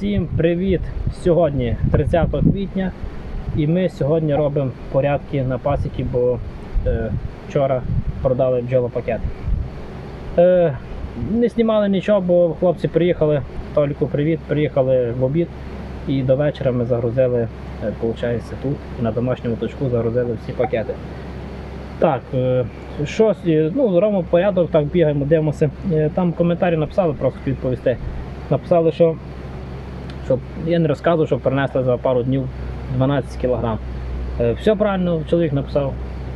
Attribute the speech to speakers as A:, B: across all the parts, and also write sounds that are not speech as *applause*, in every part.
A: Всім привіт! Сьогодні 30 квітня і ми сьогодні робимо порядки на пасіки, бо е, вчора продали бджолопакет. Е, не знімали нічого, бо хлопці приїхали, Толіку привіт, приїхали в обід і до вечора ми загрузили, е, виходить, тут на домашньому точку загрузили всі пакети. Так, е, щось, е, ну, робимо порядок, так бігаємо, дивимося. Е, Там коментарі написали, просто відповісти. Написали, що щоб я не розказував, що принесли за пару днів 12 кг. Все правильно, чоловік написав,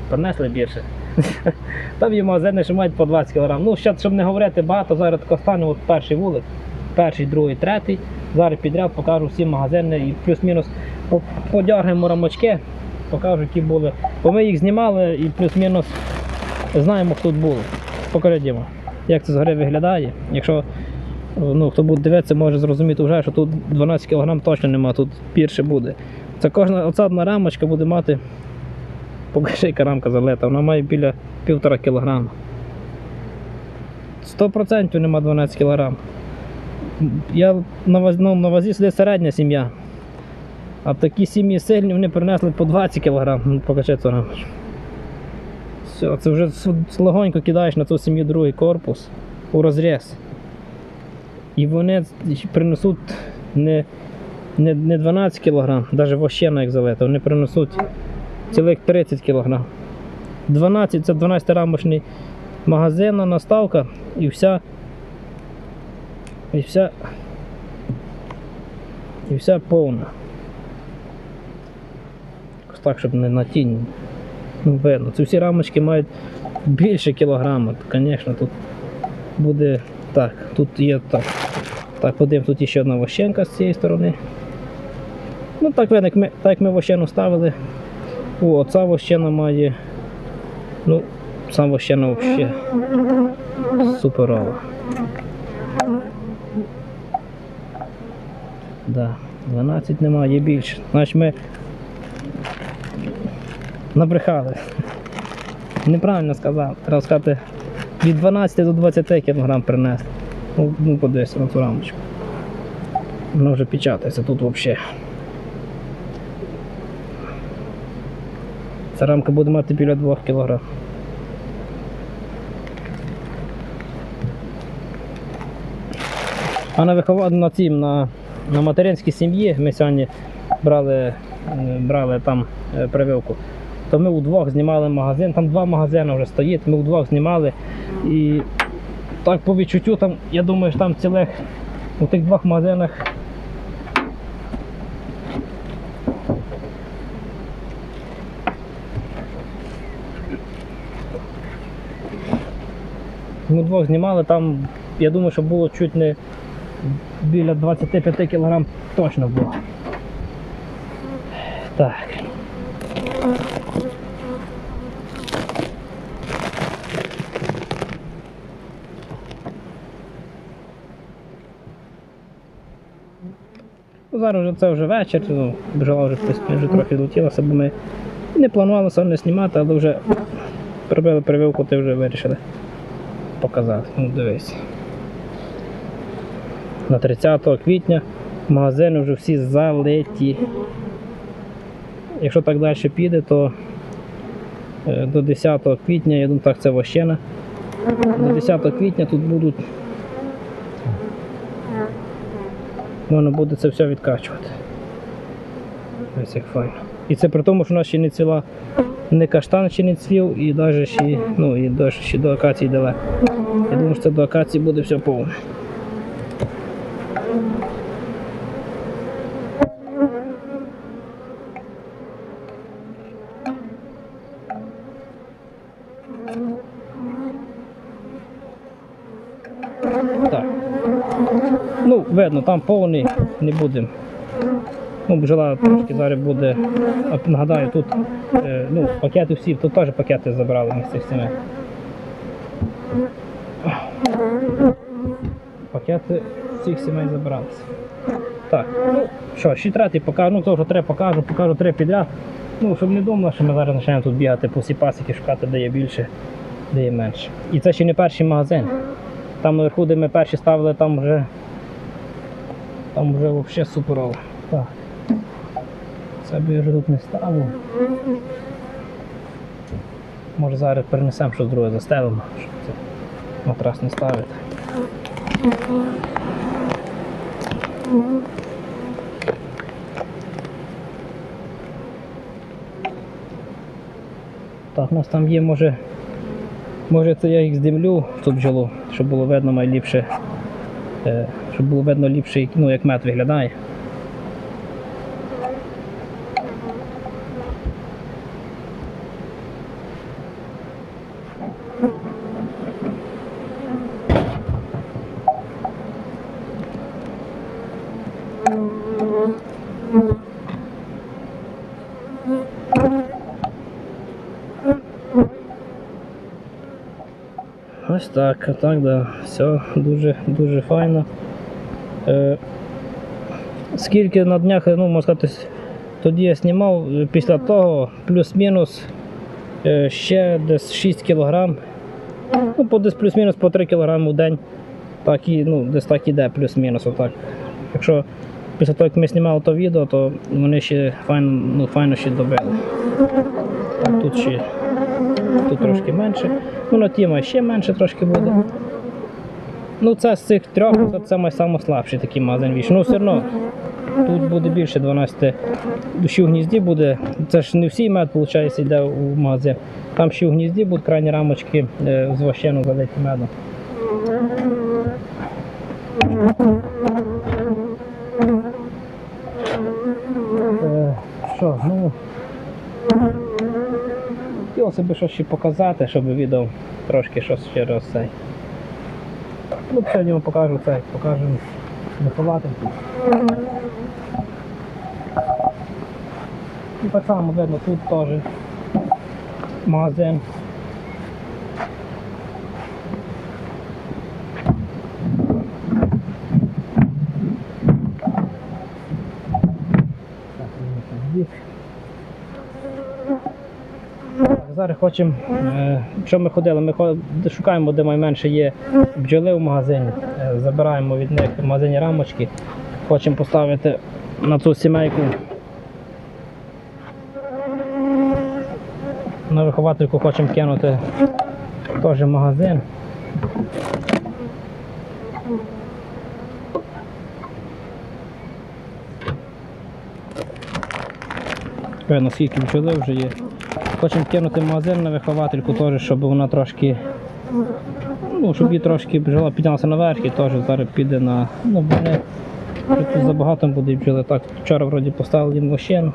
A: принесли більше. *laughs* Там є магазини, що мають по 20 кг. Ну, ще, щоб не говорити багато, зараз стану, от перший вулик, перший, другий, третій. Зараз підряд покажу всі магазини і плюс-мінус по- подягаємо рамочки, покажу, які були. Бо ми їх знімали і плюс-мінус знаємо, хто тут були. Покажи, Діма, як це згори виглядає. Якщо ну, хто буде дивитися, може зрозуміти вже, що тут 12 кг точно нема, тут більше буде. Це кожна оця рамочка буде мати. Покажи, яка рамка залита, вона має біля півтора кілограма. 100% нема 12 кг. Я на вазі, ну, на вазі сидить середня сім'я. А такі сім'ї сильні вони принесли по 20 кг. Покажи цю рамочку. Все, це вже легонько кидаєш на цю сім'ю другий корпус у розріз. І вони принесуть не, не, не 12 кг, навіть вощена як залета, вони принесуть цілих 30 кг. 12 це 12 рамочний магазинна наставка і вся. І вся. І вся повна. Ось Так, щоб не на тінь. Ну, видно. Ці всі рамочки мають більше кілограма. Звісно, тут буде так, тут є так. Так, подивимо, тут ще одна вощенка з цієї сторони. Ну, так видно, як ми, так як ми вощену ставили. О, оця вощена має. Ну, сам вощена взагалі суперова. Да, 12 немає, більше. Значить ми набрехали. Неправильно сказав. Треба сказати, від 12 до 20 кг принесли. Ну, подивися на цю рамочку. Воно вже печатається тут взагалі. Ця рамка буде мати біля 2 кг. А на вихова... на цім, на, на материнській сім'ї ми сьогодні брали, е, брали там е, прививку. То ми удвох знімали магазин, там два магазини вже стоїть, ми удвох знімали і так по відчуттю там, я думаю, що там цілих у тих двох магазинах. Ми двох знімали, там, я думаю, що було чуть не біля 25 кг точно було. Так. Ну, Зараз вже це вже вечір, ну, бджола вже хтось вже трохи долетілася, бо ми не планували саме знімати, але вже прибили прививку, ти вже вирішили показати. Ну, дивись. На 30 квітня магазини вже всі залиті. Якщо так далі піде, то е, до 10 квітня, я думаю, так це вощена. До 10 квітня тут будуть. Можна буде це все відкачувати. Ось як файно. І це при тому, що у нас ще не ціла не каштан ще не цвів, і навіть ще, ну, і навіть ще до акації далеко. Я думаю, що це до акації буде все повне. Так. Ну, видно, там повний не будемо. Ну, бджола трошки зараз буде. Нагадаю, тут е, ну, пакети всі, тут теж пакети забрали ми з цих сімей. Пакети всіх сімей забралися. Так, ну що, ще третій покажу, ну то вже три покажу, покажу три підряд. Ну, щоб не думали, що ми зараз почнемо тут бігати по всій пасіки, шукати, де є більше, де є менше. І це ще не перший магазин. Там наверху, де ми перші ставили, там вже Там вже взагалі суперово. Так. Це би я вже тут не ставив. Може зараз перенесемо щось друге застелимо, щоб це матрас не ставити. Так, у нас там є, може, може це я їх здимлю ту бджолу, щоб було видно найліпше, е, щоб було видно ліпше, ну, як мед виглядає. Ось так, так, да. Все дуже, дуже файно. Е, скільки на днях, ну, можна сказати, тоді я знімав, е, після того плюс-мінус е, ще десь 6 кг. Ну, по десь плюс-мінус по 3 кг у день. Так і, ну, десь так іде, плюс-мінус. Отак. Якщо після того, як ми знімали то відео, то вони ще файно, ну, файно ще добили. Так, тут ще тут трошки менше. Ну, на тіма ще менше трошки буде. Ну, це з цих трьох, це, найслабший такий магазин віч. Ну, все одно тут буде більше 12 ще в гнізді буде. Це ж не всі мед, виходить, йде у магазин. Там ще в гнізді будуть крайні рамочки е, з вощену залиті медом. Е, Що, ну. Хотілося б щось ще показати, щоб відео трошки щось ще раз цей. Ну, сьогодні вам покажу це, покажу виховательку. І так само видно, тут теж магазин. Так, він так, Зараз хочемо, е, що ми ходили, ми шукаємо, де найменше є бджоли в магазині, е, забираємо від них в магазині рамочки, хочемо поставити на цю сімейку. На виховательку хочемо кинути теж магазин. Видно, скільки бджоли вже є. Хочемо кинути магазин на виховательку теж, щоб вона трошки. Ну, щоб її трошки бджола піднялася наверх і теж зараз піде на. Ну, бо тут забагато буде бджоли. Так, вчора вроді поставили їм вощину.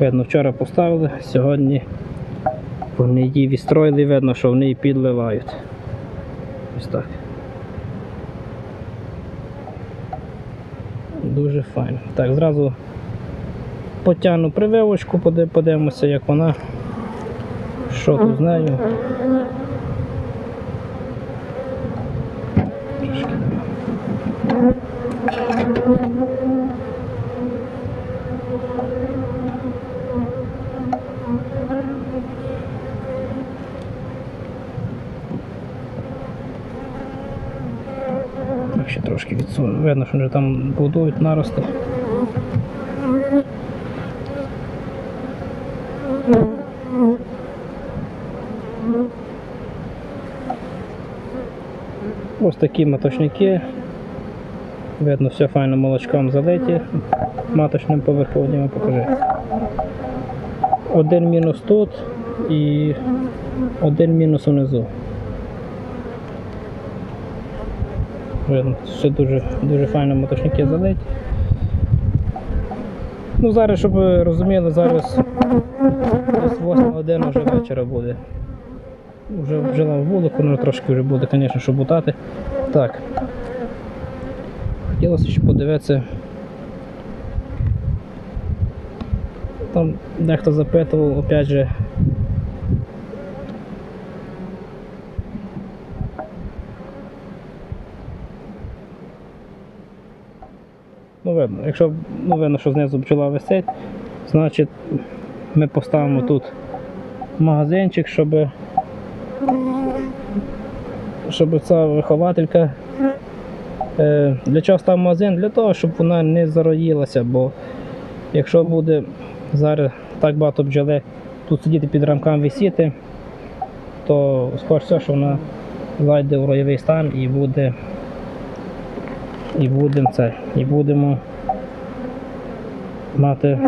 A: Видно, вчора поставили, сьогодні вони її відстроїли, видно, що вони її підливають. Ось так. Дуже файно. Так, зразу потягну прививочку, подивимося, як вона. Що тут з нею. Трошки. Ще трошки відсуну. Видно, що вже там будують нарости. Ось такі маточники. Видно, все файно молочком залиті. Маточним поверховням покажи. Один мінус тут і один мінус унизу. Видно, все дуже, дуже файно мотошники залить. Ну зараз, щоб ви розуміли, зараз десь 8 година вже вечора буде. Вже вжила вулику, ну трошки вже буде, звісно, щоб бутати. Так. Хотілося ще подивитися. Там дехто запитував, опять же. Видно, якщо ну, видно, що знизу бджола висить, значить ми поставимо тут магазинчик, щоб, щоб ця вихователька. Е, Для чого став магазин? Для того, щоб вона не зароїлася, бо якщо буде зараз так багато бджоли тут сидіти під рамками висіти, то скоріше все, що вона зайде в роєвий стан і буде. І будемо це. І будемо мати.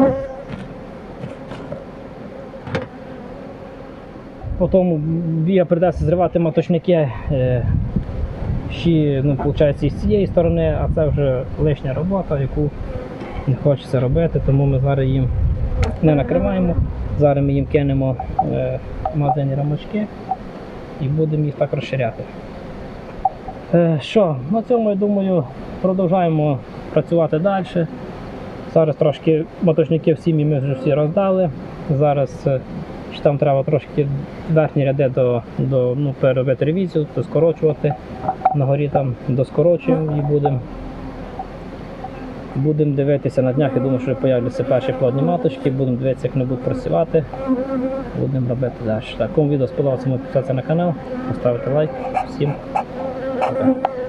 A: Потім Вія придеться зривати маточники е, ще, ну, виходить, з цієї сторони, а це вже лишня робота, яку не хочеться робити, тому ми зараз їм не накриваємо. Зараз ми їм кинемо е, магазинні рамочки і будемо їх так розширяти. Е, що, на цьому я думаю, продовжаємо працювати далі. Зараз трошки моточників сім'ї ми вже всі роздали. Зараз е, ще там треба трошки верхні ряди до, до, ну, переробити ревізію, то скорочувати. На горі там доскорочуємо і будемо. Будемо дивитися на днях, я думаю, що появляться перші плодні маточки, будемо дивитися, як вони будуть працювати. Будемо робити далі. Так, кому відео сподобалося, підписатися на канал, поставити лайк. Всім пока.